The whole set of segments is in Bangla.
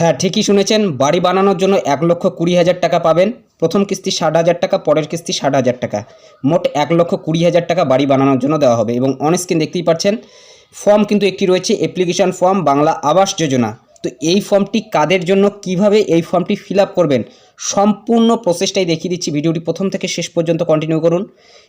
হ্যাঁ ঠিকই শুনেছেন। বাড়ি বানানোর জন্য এক লক্ষ কুড়ি হাজার টাকা পাবেন। প্রথম কিস্তি ষাট হাজার টাকা, পরের কিস্তি ষাট হাজার টাকা। মোট এক লক্ষ কুড়ি হাজার টাকা বাড়ি বানানোর জন্য দেওয়া হবে এবং অনস্ক্রিন দেখতেই পাচ্ছেন, ফর্ম কিন্তু একটি রয়েছে, অ্যাপ্লিকেশান ফর্ম, বাংলা আবাস যোজনা। তো এই ফর্মটি কাদের জন্য, কীভাবে এই ফর্মটি ফিল করবেন? সম্পূর্ণ প্রসেসটাই দেখিয়ে দিচ্ছি। ভিডিওটি প্রথম থেকে শেষ পর্যন্ত কন্টিনিউ করুন।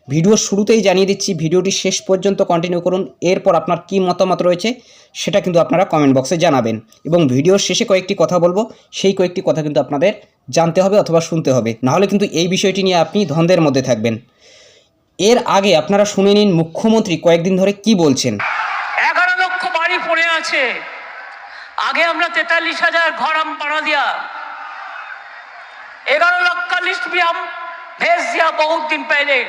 ভিডিও শুরুতেই জানিয়ে দিচ্ছি, ভিডিওটি শেষ পর্যন্ত কন্টিনিউ করুন। এরপর আপনার কি মতামত রয়েছে সেটা কিন্তু আপনারা কমেন্ট বক্সে জানাবেন। এবং ভিডিওর শেষে কয়েকটি কথা বলব, সেই কয়েকটি কথা কিন্তু আপনাদের জানতে হবে অথবা শুনতে হবে। নাহলে কিন্তু এই বিষয়টি নিয়ে আপনি ধন্দের মধ্যে থাকবেন। এর আগে আপনারা শুনে নিন, মুখ্যমন্ত্রী কয়েকদিন ধরে কি বলছেন? এগারো লক্ষ বাড়ি পড়ে আছে। আগে আমরা তেতাল্লিশ হাজার ঘর আমপাড়া দিয়া ग्यारह लाख का लिस्ट भी हम भेज दिया बहुत दिन पहले।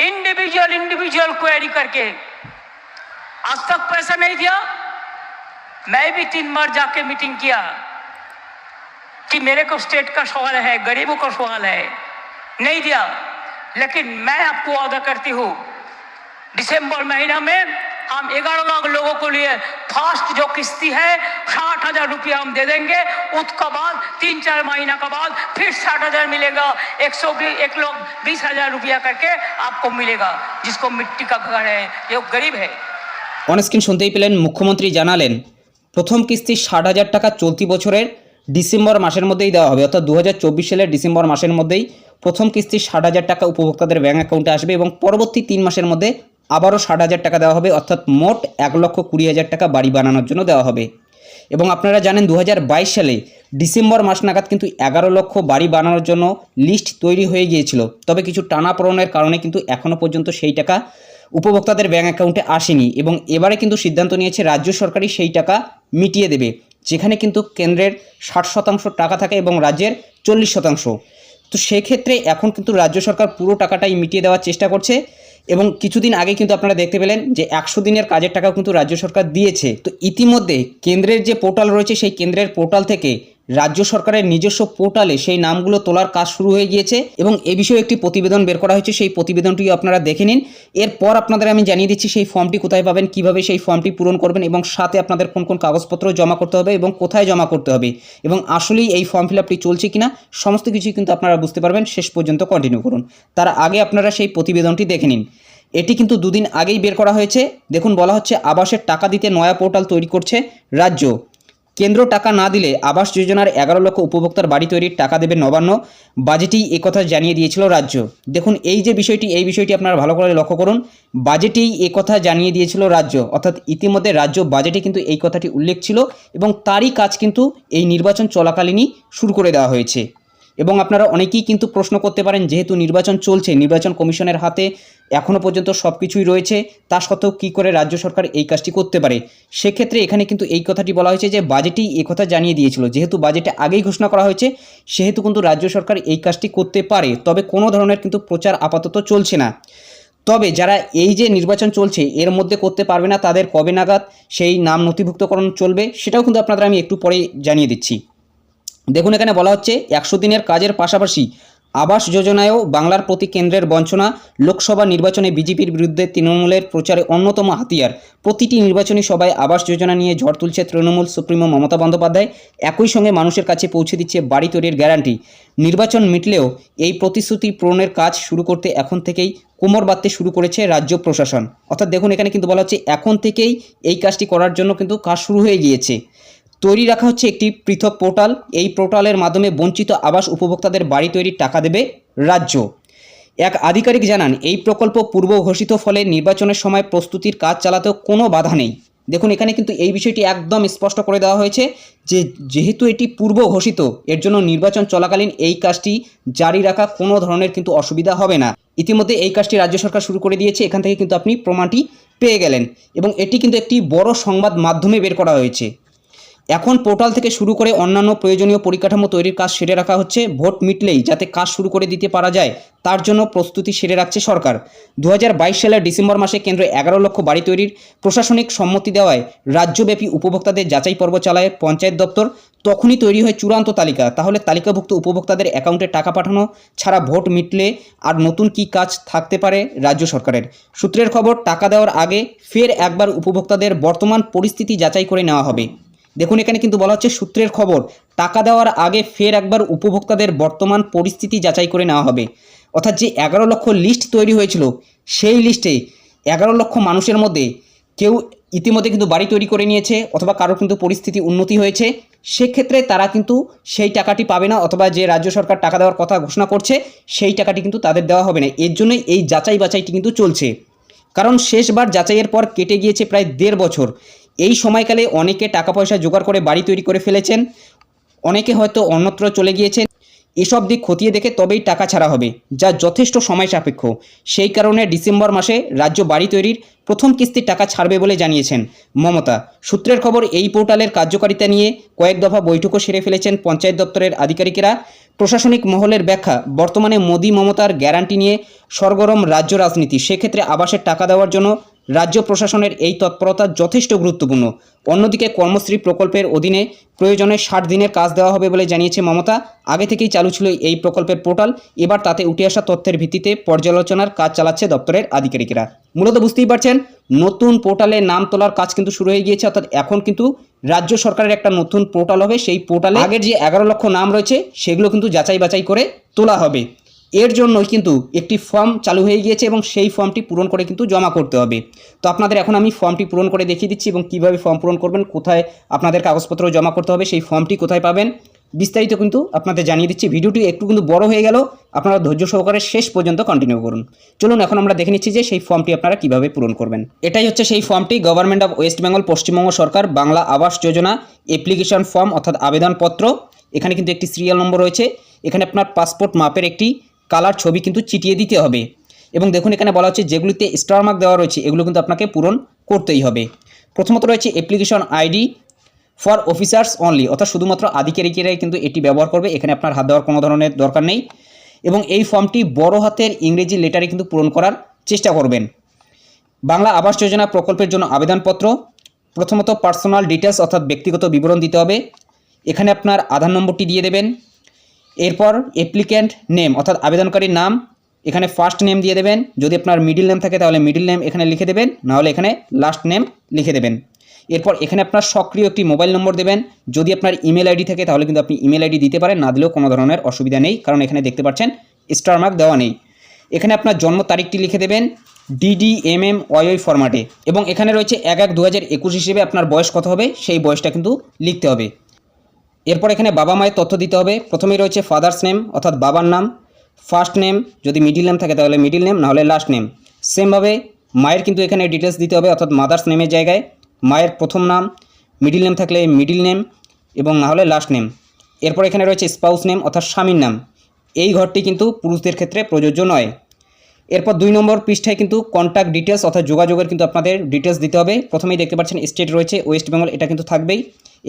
इंडिविजुअल इंडिविजुअल क्वेरी करके। आज तक पैसा नहीं दिया। मैं भी तीन बार जाके मीटिंग किया। कि मेरे को स्टेट का सवाल है, गरीबों का सवाल है। नहीं दिया। लेकिन मैं आपको वादा करती हूँ, दिसंबर महीना में हम ग्यारह लाख लोगों को लिए फर्स्ट जो किस्ती है साठ हजार रुपया हम दे देंगे उसका बाद तीन चार महीना का बाद फिर साठ हजार मिलेगा एक सौ एक लाख बीस हजार रुपया करके आपको मिलेगा जिसको मिट्टी का घर है जो गरीब है অনস্ক্রিন শুনতেই পেলেন মুখ্যমন্ত্রী জানালেন প্রথম কিস্তি ষাট হাজার টাকা চলতি বছরের ডিসেম্বর মাসের মধ্যেই দেওয়া হবে অর্থাৎ দু সালের ডিসেম্বর মাসের মধ্যেই প্রথম কিস্তি ষাট হাজার টাকা উপভোক্তাদের ব্যাঙ্ক অ্যাকাউন্টে আসবে এবং পরবর্তী তিন মাসের মধ্যে আবারও ষাট হাজার টাকা দেওয়া হবে, অর্থাৎ মোট এক লক্ষ কুড়ি হাজার টাকা বাড়ি বানানোর জন্য দেওয়া হবে। এবং আপনারা জানেন দু হাজার বাইশ সালে ডিসেম্বর মাস নাগাদ কিন্তু এগারো লক্ষ বাড়ি বানানোর জন্য লিস্ট তৈরি হয়ে গিয়েছিল। তবে কিছু টানাপোড়নের কারণে কিন্তু এখনও পর্যন্ত সেই টাকা উপভোক্তাদের ব্যাঙ্ক অ্যাকাউন্টে আসেনি এবং এবারে কিন্তু সিদ্ধান্ত নিয়েছে রাজ্য সরকারই সেই টাকা মিটিয়ে দেবে, যেখানে কিন্তু কেন্দ্রের ষাট শতাংশ টাকা থাকে এবং রাজ্যের চল্লিশ শতাংশ। তো সেক্ষেত্রে এখন কিন্তু রাজ্য সরকার পুরো টাকাটাই মিটিয়ে দেওয়ার চেষ্টা করছে। এবং কিছুদিন আগে কিন্তু আপনারা দেখতে পেলেন যে একশো দিনের কাজের টাকা কিন্তু রাজ্য সরকার দিয়েছে। তো ইতিমধ্যে কেন্দ্রের যে পোর্টাল রয়েছে, সেই কেন্দ্রের পোর্টাল থেকে রাজ্য সরকারের নিজস্ব পোর্টালে সেই নামগুলো তোলার কাজ শুরু হয়ে গিয়েছে এবং এ বিষয়ে একটি প্রতিবেদন বের করা হয়েছে। সেই প্রতিবেদনটিও আপনারা দেখে নিন। এরপর আপনাদের আমি জানিয়ে দিচ্ছি সেই ফর্মটি কোথায় পাবেন, কীভাবে সেই ফর্মটি পূরণ করবেন এবং সাথে আপনাদের কোন কোন কাগজপত্র জমা করতে হবে এবং কোথায় জমা করতে হবে এবং আসলেই এই ফর্ম ফিল আপটি চলছে কিনা সমস্ত কিছুই কিন্তু আপনারা বুঝতে পারবেন। শেষ পর্যন্ত কন্টিনিউ করুন। তার আগে আপনারা সেই প্রতিবেদনটি দেখে নিন। এটি কিন্তু দুদিন আগেই বের করা হয়েছে। দেখুন, বলা হচ্ছে আবাসের টাকা দিতে নয়া পোর্টাল তৈরি করছে রাজ্য। কেন্দ্র টাকা না দিলে আবাস যোজনার এগারো লক্ষ উপভোক্তার বাড়ি তৈরির টাকা দেবে নবান্ন। বাজেটেই একথা জানিয়ে দিয়েছিল রাজ্য। দেখুন, এই যে বিষয়টি, এই বিষয়টি আপনারা ভালো করে লক্ষ্য করুন। বাজেটেই একথা জানিয়ে দিয়েছিল রাজ্য। অর্থাৎ ইতিমধ্যে রাজ্য বাজেটে কিন্তু এই কথাটি উল্লেখ ছিল এবং তারই কাজ কিন্তু এই নির্বাচন চলাকালীনই শুরু করে দেওয়া হয়েছে। এবং আপনারা অনেকেই কিন্তু প্রশ্ন করতে পারেন, যেহেতু নির্বাচন চলছে, নির্বাচন কমিশনের হাতে এখনও পর্যন্ত সব কিছুই রয়েছে, তা সত্ত্বেও কী করে রাজ্য সরকার এই কাজটি করতে পারে? সেক্ষেত্রে এখানে কিন্তু এই কথাটি বলা হয়েছে যে বাজেটেই কথা জানিয়ে দিয়েছিল। যেহেতু বাজেটে আগেই ঘোষণা করা হয়েছে, সেহেতু কিন্তু রাজ্য সরকার এই কাজটি করতে পারে। তবে কোনো ধরনের কিন্তু প্রচার আপাতত চলছে না। তবে যারা এই যে নির্বাচন চলছে, এর মধ্যে করতে পারবে না তাদের কবে নাগাদ সেই নাম নথিভুক্তকরণ চলবে, সেটাও কিন্তু আপনাদের আমি একটু পরে জানিয়ে দিচ্ছি। দেখুন এখানে বলা হচ্ছে একশো দিনের কাজের পাশাপাশি আবাস যোজনায়ও বাংলার প্রতি কেন্দ্রের বঞ্চনা, লোকসভা নির্বাচনে বিজেপির বিরুদ্ধে তৃণমূলের প্রচারে অন্যতম হাতিয়ার। প্রতিটি নির্বাচনী সভায় আবাস যোজনা নিয়ে ঝড় তুলছে তৃণমূল সুপ্রিমো মমতা বন্দ্যোপাধ্যায়। একই সঙ্গে মানুষের কাছে পৌঁছে দিচ্ছে বাড়ি তৈরির গ্যারান্টি। নির্বাচন মিটলেও এই প্রতিশ্রুতি পূরণের কাজ শুরু করতে এখন থেকেই কোমর বাঁধতে শুরু করেছে রাজ্য প্রশাসন। অর্থাৎ দেখুন এখানে কিন্তু বলা হচ্ছে, এখন থেকেই এই কাজটি করার জন্য কিন্তু কাজ শুরু হয়ে গিয়েছে। তৈরি রাখা হচ্ছে একটি পৃথক পোর্টাল। এই পোর্টালের মাধ্যমে বঞ্চিত আবাস উপভোক্তাদের বাড়ি তৈরির টাকা দেবে রাজ্য। এক আধিকারিক জানান, এই প্রকল্প পূর্ব ঘোষিত ফলে নির্বাচনের সময় প্রস্তুতির কাজ চালাতেও কোনো বাধা নেই। দেখুন, এখানে কিন্তু এই বিষয়টি একদম স্পষ্ট করে দেওয়া হয়েছে যে, যেহেতু এটি পূর্ব ঘোষিত, এর জন্য নির্বাচন চলাকালীন এই কাজটি জারি রাখা কোনো ধরনের কিন্তু অসুবিধা হবে না। ইতিমধ্যে এই কাজটি রাজ্য সরকার শুরু করে দিয়েছে, এখান থেকে কিন্তু আপনি প্রমাণটি পেয়ে গেলেন। এবং এটি কিন্তু একটি বড় সংবাদ মাধ্যমে বের করা হয়েছে। এখন পোর্টাল থেকে শুরু করে অন্যান্য প্রয়োজনীয় পরিকাঠামো তৈরির কাজ সেরে রাখা হচ্ছে। ভোট মিটলেই যাতে কাজ শুরু করে দিতে পারা যায়, তার জন্য প্রস্তুতি সেরে রাখছে সরকার। দু হাজার বাইশ সালের ডিসেম্বর মাসে কেন্দ্র এগারো লক্ষ বাড়ি তৈরির প্রশাসনিক সম্মতি দেওয়ায় রাজ্যব্যাপী উপভোক্তাদের যাচাই পর্ব চালায় পঞ্চায়েত দপ্তর। তখনই তৈরি হয় চূড়ান্ত তালিকা, তাহলে তালিকাভুক্ত উপভোক্তাদের অ্যাকাউন্টে টাকা পাঠানো ছাড়া ভোট মিটলে আর নতুন কি কাজ থাকতে পারে রাজ্য সরকারের। সূত্রের খবর, টাকা দেওয়ার আগে ফের একবার উপভোক্তাদের বর্তমান পরিস্থিতি যাচাই করে নেওয়া হবে। দেখুন, এখানে কিন্তু বলা হচ্ছে সূত্রের খবর, টাকা দেওয়ার আগে ফের একবার উপভোক্তাদের বর্তমান পরিস্থিতি যাচাই করে নেওয়া হবে। অর্থাৎ যে এগারো লক্ষ লিস্ট তৈরি হয়েছিল, সেই লিস্টে এগারো লক্ষ মানুষের মধ্যে কেউ ইতিমধ্যে কিন্তু বাড়ি তৈরি করে নিয়েছে অথবা কারোর কিন্তু পরিস্থিতি উন্নতি হয়েছে, সেক্ষেত্রে তারা কিন্তু সেই টাকাটি পাবে না অথবা যে রাজ্য সরকার টাকা দেওয়ার কথা ঘোষণা করছে, সেই টাকাটি কিন্তু তাদের দেওয়া হবে না। এর জন্যই এই যাচাই বাছাইটি কিন্তু চলছে। কারণ শেষবার যাচাইয়ের পর কেটে গিয়েছে প্রায় দেড় বছর। এই সময়কালে অনেকে টাকা পয়সা জোগাড় করে বাড়ি তৈরি করে ফেলেছেন, অনেকে হয়তো অন্যত্র চলে গিয়েছেন। এসব দিক খতিয়ে দেখে তবেই টাকা ছাড়া হবে, যা যথেষ্ট সময় সাপেক্ষ। সেই কারণে ডিসেম্বর মাসে রাজ্য বাড়ি তৈরির প্রথম কিস্তির টাকা ছাড়বে বলে জানিয়েছেন মমতা। সূত্রের খবর, এই পোর্টালের কার্যকারিতা নিয়ে কয়েক দফা বৈঠকও সেরে ফেলেছেন পঞ্চায়েত দপ্তরের আধিকারিকেরা। প্রশাসনিক মহলের ব্যাখ্যা, বর্তমানে মোদি মমতার গ্যারান্টি নিয়ে সরগরম রাজ্য রাজনীতি। সেক্ষেত্রে আবাসের টাকা দেওয়ার জন্য রাজ্য প্রশাসনের এই তৎপরতা যথেষ্ট গুরুত্বপূর্ণ। অন্যদিকে কর্মশ্রী প্রকল্পের অধীনে প্রয়োজনে ষাট দিনের কাজ দেওয়া হবে বলে জানিয়েছে মমতা। আগে থেকেই চালু ছিল এই প্রকল্পের পোর্টাল। এবার তাতে উঠে আসা তথ্যের ভিত্তিতে পর্যালোচনার কাজ চালাচ্ছে দপ্তরের আধিকারিকেরা। মূলত বুঝতেই পারছেন, নতুন পোর্টালে নাম তোলার কাজ কিন্তু শুরু হয়ে গিয়েছে, অর্থাৎ এখন কিন্তু রাজ্য সরকারের একটা নতুন পোর্টাল হবে। সেই পোর্টালে আগের যে এগারো লক্ষ নাম রয়েছে, সেগুলো কিন্তু যাচাই বাছাই করে তোলা হবে। এর জন্যই কিন্তু একটি ফর্ম চালু হয়ে গিয়েছে এবং সেই ফর্মটি পূরণ করে কিন্তু জমা করতে হবে। তো আপনাদের এখন আমি ফর্মটি পূরণ করে দেখিয়ে দিচ্ছি এবং কীভাবে ফর্ম পূরণ করবেন, কোথায় আপনাদের কাগজপত্র জমা করতে হবে, সেই ফর্মটি কোথায় পাবেন, বিস্তারিত কিন্তু আপনাদের জানিয়ে দিচ্ছি। ভিডিওটি একটু কিন্তু বড় হয়ে গেল, আপনারা ধৈর্য সহকারে শেষ পর্যন্ত কন্টিনিউ করুন। চলুন, এখন আমরা দেখে নিচ্ছি যে সেই ফর্মটি আপনারা কীভাবে পূরণ করবেন। এটাই হচ্ছে সেই ফর্মটি government of West Bengal Paschimbanga Sarkar Bangla Awas Yojana application form অর্থাৎ আবেদনপত্র। এখানে কিন্তু একটি সিরিয়াল নম্বর রয়েছে। এখানে আপনার পাসপোর্ট মাপের একটি কালার ছবি কিন্তু চিটিয়ে দিতে হবে। এবং দেখুন এখানে বলা হচ্ছে যেগুলিতে স্টার মার্ক দেওয়া রয়েছে, এগুলো কিন্তু আপনাকে পূরণ করতেই হবে। প্রথমত রয়েছে application ID for officers only অর্থাৎ শুধুমাত্র আধিকারিকেরাই কিন্তু এটি ব্যবহার করবে, এখানে আপনার হাত দেওয়ার কোনো ধরনের দরকার নেই। এবং এই ফর্মটি বড় হাতের ইংরেজি লেটারে কিন্তু পূরণ করার চেষ্টা করবেন। বাংলা আবাস যোজনা প্রকল্পের জন্য আবেদনপত্র, প্রথমত পার্সোনাল ডিটেলস অর্থাৎ ব্যক্তিগত বিবরণ দিতে হবে। এখানে আপনার আধার নম্বরটি দিয়ে দেবেন। এরপর অ্যাপ্লিক্যান্ট নেম অর্থাৎ আবেদনকারীর নাম, এখানে ফার্স্ট নেম দিয়ে দেবেন। যদি আপনার মিডিল নেম থাকে, তাহলে মিডিল নেম এখানে লিখে দেবেন, নাহলে এখানে লাস্ট নেম লিখে দেবেন। এরপর এখানে আপনার সক্রিয় একটি মোবাইল নম্বর দেবেন। যদি আপনার ইমেল আইডি থাকে, তাহলে কিন্তু আপনি ইমেল আইডি দিতে পারেন, না দিলেও কোনো ধরনের অসুবিধা নেই, কারণ এখানে দেখতে পাচ্ছেন স্টার মার্ক দেওয়া নেই। এখানে আপনার জন্ম তারিখটি লিখে দেবেন ডিডি এম এম ওয়াই ফরম্যাটে এবং এখানে রয়েছে এক এক দু হাজার একুশ হিসেবে আপনার বয়স কত হবে, সেই বয়সটা কিন্তু লিখতে হবে। এরপর এখানে বাবা মায়ের তথ্য দিতে হবে। প্রথমেই রয়েছে ফাদার্স নেম অর্থাৎ বাবার নাম ফার্স্ট নেম যদি মিডিল নেম থাকে তাহলে মিডিল নেম নাহলে লাস্ট নেম সেমভাবে মায়ের কিন্তু এখানে ডিটেলস দিতে হবে, অর্থাৎ মাদার্স নেমের জায়গায়। মায়ের প্রথম নাম মিডিল নেম থাকলে মিডিল নেম এবং না হলে লাস্ট নেম এরপর এখানে রয়েছে স্পাউস নেম অর্থাৎ স্বামীর নাম। এই ঘরটি কিন্তু পুরুষদের ক্ষেত্রে প্রযোজ্য নয়। এরপর দুই নম্বর পৃষ্ঠায় কিন্তু কন্ট্যাক্ট ডিটেলস অর্থাৎ যোগাযোগের কিন্তু আপনাদের ডিটেলস দিতে হবে। প্রথমেই দেখতে পাচ্ছেন স্টেট রয়েছে ওয়েস্ট বেঙ্গল এটা কিন্তু থাকবেই।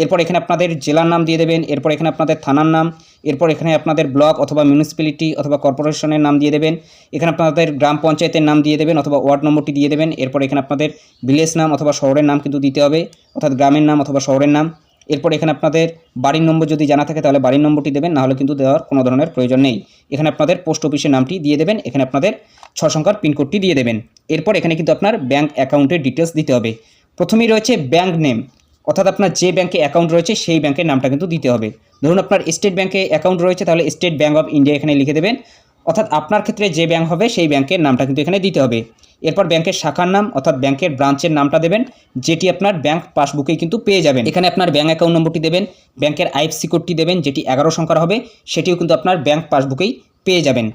এরপর এখানে আপনাদের জেলার নাম দিয়ে দেবেন, এরপর এখানে আপনাদের থানার নাম, এরপর এখানে আপনাদের ব্লক অথবা মিউনিসিপ্যালিটি অথবা কর্পোরেশনের নাম দিয়ে দেবেন। এখানে আপনাদের গ্রাম পঞ্চায়েতের নাম দিয়ে দেবেন অথবা ওয়ার্ড নম্বরটি দিয়ে দেবেন। এরপর এখানে আপনাদের ভিলেজ নাম অথবা শহরের নাম কিন্তু দিতে হবে, অর্থাৎ গ্রামের নাম অথবা শহরের নাম। এরপর এখানে আপনাদের বাড়ির নম্বর যদি জানা থাকে তাহলে বাড়ির নম্বরটি দেবেন, নাহলে কিন্তু দেওয়ার কোনো ধরনের প্রয়োজন নেই। এখানে আপনাদের পোস্ট অফিসের নামটি দিয়ে দেবেন, এখানে আপনাদের ছ সংখ্যার পিনকোডটি দিয়ে দেবেন। এরপর এখানে কিন্তু আপনার ব্যাঙ্ক অ্যাকাউন্টের ডিটেলস দিতে হবে। প্রথমেই রয়েছে ব্যাঙ্ক নেম, অর্থাৎ আপনার যে ব্যাঙ্কে অ্যাকাউন্ট রয়েছে সেই ব্যাঙ্কের নামটা কিন্তু দিতে হবে। ধরুন আপনার স্টেট ব্যাঙ্কে অ্যাকাউন্ট রয়েছে, তাহলে স্টেট ব্যাঙ্ক অফ ইন্ডিয়া এখানে লিখে দেবেন। অর্থাৎ আপনার ক্ষেত্রে যে ব্যাঙ্ক হবে সেই ব্যাংকের নামটা কিন্তু এখানে দিতে হবে। এরপর ব্যাংকের শাখার নাম অর্থাৎ ব্যাংকের ব্রাঞ্চের নামটা দেবেন, যেটি আপনার ব্যাংক পাসবুকেই কিন্তু পেয়ে যাবেন। এখানে আপনার ব্যাঙ্ক অ্যাকাউন্ট নম্বরটি দেবেন ব্যাংকের আইএফসি কোডটি দেবেন, যেটি এগারো সংখ্যার হবে, সেটিও কিন্তু আপনার ব্যাংক পাসবুকেই পেয়ে যাবেন।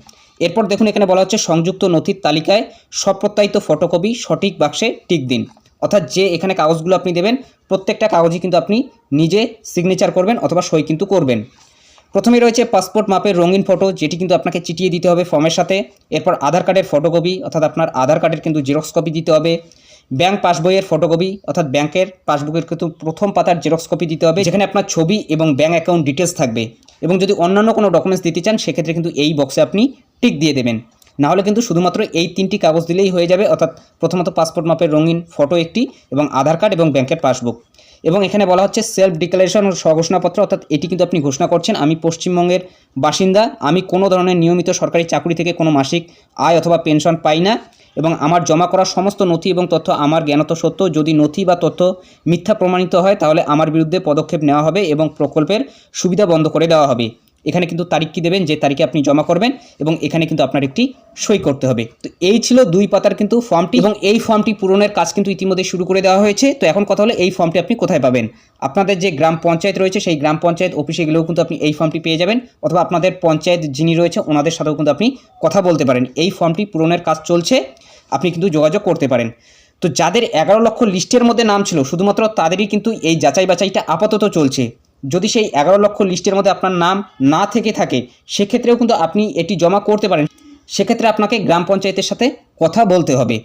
এরপর দেখুন এখানে বলা হচ্ছে সংযুক্ত নথির তালিকায় সপ্রত্যায়িত ফটোকপি সঠিক বাক্সে টিক দিন। অর্থাৎ যে এখানে কাগজগুলো আপনি দেবেন, প্রত্যেকটা কাগজই কিন্তু আপনি নিজে সিগনেচার করবেন অথবা সই কিন্তু করবেন। প্রথমে রয়েছে পাসপোর্ট মাপের রঙিন ফটো যেটি কিন্তু আপনাকে চিটিয়ে দিতে হবে ফর্মের সাথে। এরপর আধার কার্ডের ফটোকপি অর্থাৎ আপনার আধার কার্ডের কিন্তু জেরক্স কপি দিতে হবে। ব্যাংক পাসবইয়ের ফটোকপি অর্থাৎ ব্যাংকের পাসবুকের কিন্তু প্রথম পাতার জেরক্স কপি দিতে হবে, যেখানে আপনার ছবি এবং ব্যাঙ্ক অ্যাকাউন্ট ডিটেলস থাকবে। এবং যদি অন্যান্য কোনো ডকুমেন্টস দিতে চান, সেক্ষেত্রে কিন্তু এই বক্সে আপনি টিক দিয়ে দেবেন। নাহলে কিন্তু শুধুমাত্র এই তিনটি কাগজ দিলেই হয়ে যাবে, অর্থাৎ প্রথমত পাসপোর্ট মাপের রঙিন ফটো একটি এবং আধার কার্ড এবং ব্যাংকের পাসবুক এবং এখানে বলা হচ্ছে সেলফ ডিক্লারেশন ও স্বঘোষণাপত্র, অর্থাৎ এটি কিন্তু আপনি ঘোষণা করছেন, আমি পশ্চিমবঙ্গের বাসিন্দা, আমি কোনো ধরনের নিয়মিত সরকারি চাকরি থেকে কোনো মাসিক আয় অথবা পেনশন পাই না এবং আমার জমা করা সমস্ত নথি এবং তথ্য আমার জ্ঞানত সত্য, যদি নথি বা তথ্য মিথ্যা প্রমাণিত হয় তাহলে আমার বিরুদ্ধে পদক্ষেপ নেওয়া হবে এবং প্রকল্পের সুবিধা বন্ধ করে দেওয়া হবে। এখানে কিন্তু তারিখ কি দেবেন? যে তারিখে আপনি জমা করবেন এবং এখানে কিন্তু আপনার একটি সই করতে হবে। তো এই ছিল দুই পাতার কিন্তু ফর্মটি এবং এই ফর্মটি পূরণের কাজ কিন্তু ইতিমধ্যে শুরু করে দেওয়া হয়েছে। তো এখন কথা হলো এই ফর্মটি আপনি কোথায় পাবেন? আপনাদের যে গ্রাম পঞ্চায়েত রয়েছে, সেই গ্রাম পঞ্চায়েত অফিসে গেলেও কিন্তু আপনি এই ফর্মটি পেয়ে যাবেন অথবা আপনাদের পঞ্চায়েত যিনি রয়েছে, ওনাদের সাথেও কিন্তু আপনি কথা বলতে পারেন। এই ফর্মটি পূরণের কাজ চলছে, আপনি কিন্তু যোগাযোগ করতে পারেন। তো যাদের এগারো লক্ষ লিস্টের মধ্যে নাম ছিল, শুধুমাত্র তাদেরই কিন্তু এই যাচাই বাছাইটা আপাতত চলছে। যদি সেই এগারো লক্ষ লিস্টের মধ্যে আপনার নাম না থেকে থাকে, সেক্ষেত্রেও কিন্তু আপনি এটি জমা করতে পারেন। সেক্ষেত্রে আপনাকে গ্রাম পঞ্চায়েতের সাথে কথা বলতে হবে।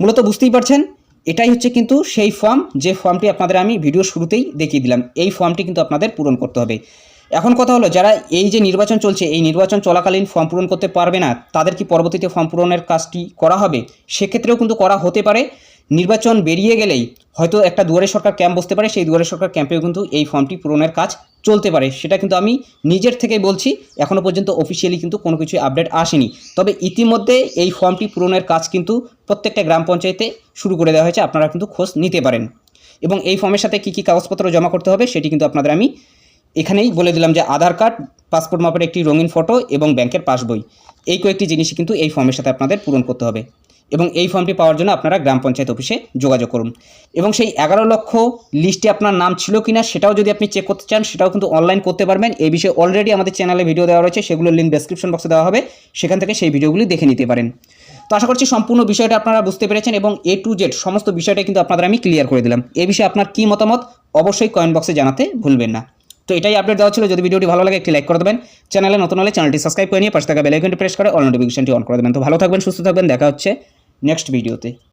মূলত বুঝতেই পারছেন, এটাই হচ্ছে কিন্তু সেই ফর্ম যে ফর্মটি আপনাদের আমি ভিডিও শুরুতেই দেখিয়ে দিলাম, এই ফর্মটি কিন্তু আপনাদের পূরণ করতে হবে। এখন কথা হলো, যারা এই যে নির্বাচন চলছে, এই নির্বাচন চলাকালীন ফর্ম পূরণ করতে পারবে না, তাদের কি পরবর্তীতে ফর্ম পূরণের কাজটি করা হবে? সেক্ষেত্রেও কিন্তু করা হতে পারে। নির্বাচন বেরিয়ে গেলেই হয়তো একটা দুয়ারে সরকার ক্যাম্প বসতে পারে, সেই দুয়ারে সরকার ক্যাম্পেও কিন্তু এই ফর্মটি পূরণের কাজ চলতে পারে। সেটা কিন্তু আমি নিজের থেকে বলছি এখনও পর্যন্ত অফিসিয়ালি কিন্তু কোনো কিছু আপডেট আসেনি। তবে ইতিমধ্যে এই ফর্মটি পূরণের কাজ কিন্তু প্রত্যেকটা গ্রাম পঞ্চায়েতে শুরু করে দেওয়া হয়েছে, আপনারা কিন্তু খোঁজ নিতে পারেন। এবং এই ফর্মের সাথে কী কী কাগজপত্র জমা করতে হবে সেটি কিন্তু আপনাদের আমি এখানেই বলে দিলাম যে আধার কার্ড পাসপোর্ট মাপের একটি রঙিন ফটো এবং ব্যাংকের পাসবই। এই কয়েকটি জিনিসই কিন্তু এই ফর্মের সাথে আপনাদের পূরণ করতে হবে। এবং এই ফর্মটি পাওয়ার জন্য আপনারা গ্রাম পঞ্চায়েত অফিসে যোগাযোগ করুন। এবং সেই এগারো লক্ষ লিস্টে আপনার নাম ছিল কিনা সেটাও যদি আপনি চেক করতে চান, সেটাও কিন্তু অনলাইন করতে পারবেন। এই বিষয়ে অলরেডি আমাদের চ্যানেলে ভিডিও দেওয়া রয়েছে সেগুলোর লিঙ্ক ডেসক্রিপশন বক্সে দেওয়া হবে। সেখান থেকে সেই ভিডিওগুলি দেখে নিতে পারেন। তো আশা করছি সম্পূর্ণ বিষয়টা আপনারা বুঝতে পেরেছেন এবং এ টু জেড সমস্ত বিষয়টা কিন্তু আপনাদের আমি ক্লিয়ার করে দিলাম। এ বিষয়ে আপনার কী মতামত অবশ্যই কমেন্ট বক্সে জানাতে ভুলবেন না। তো এটাই আপডেট দেওয়া ছিল। যদি ভিডিওটি ভালো লাগে, একটি লাইক করে দেবেন। চ্যানেলে নতুন হলে চ্যানেলটি সাবস্ক্রাইব করে নিয়ে পাশে থাকা বেলাইকনটি প্রেস করে অল নোটিফিকেশনটি অন করে দেবেন। তো ভালো থাকবেন, সুস্থ থাকবেন, দেখা হচ্ছে नेक्स्ट वीडियो से